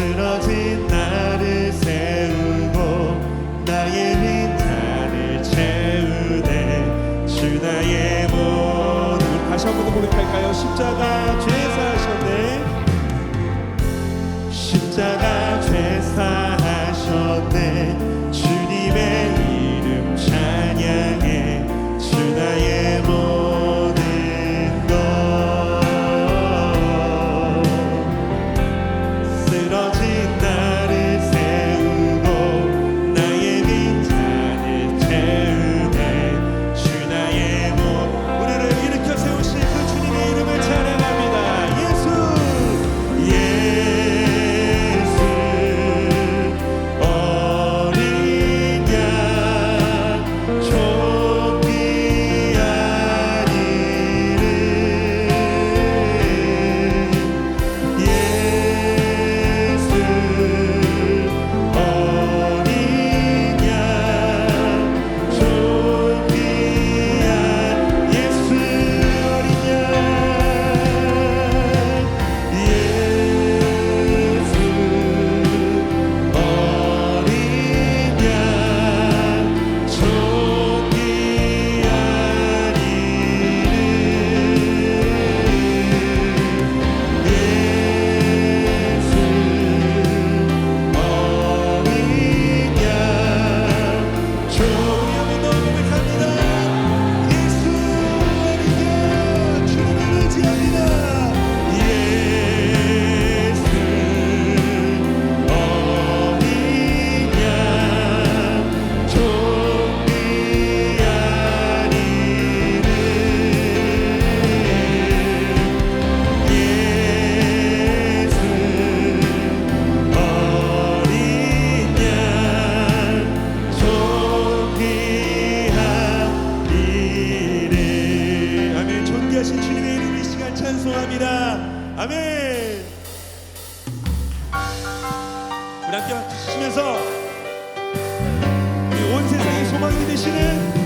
쓰러진 나를 세우고 나의 빈잔을 채우네. 주 나의 모든 다시 한 번 더 고백할까요? 십자가 죄사하셨네. 십자가 죄사 함께 우리 온 세상의 소망이 되시는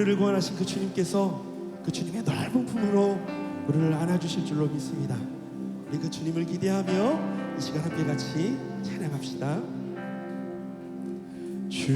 우리를 구원하신 그 주님께서 그 주님의 넓은 품으로 우리를 안아주실 줄로 믿습니다. 우리 그 주님을 기대하며 이 시간 함께 같이 찬양합시다. 주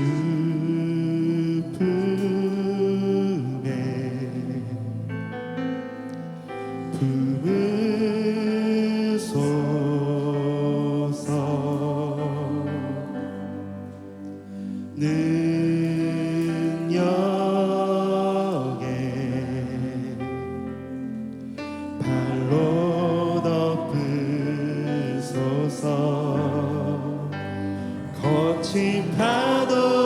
amado.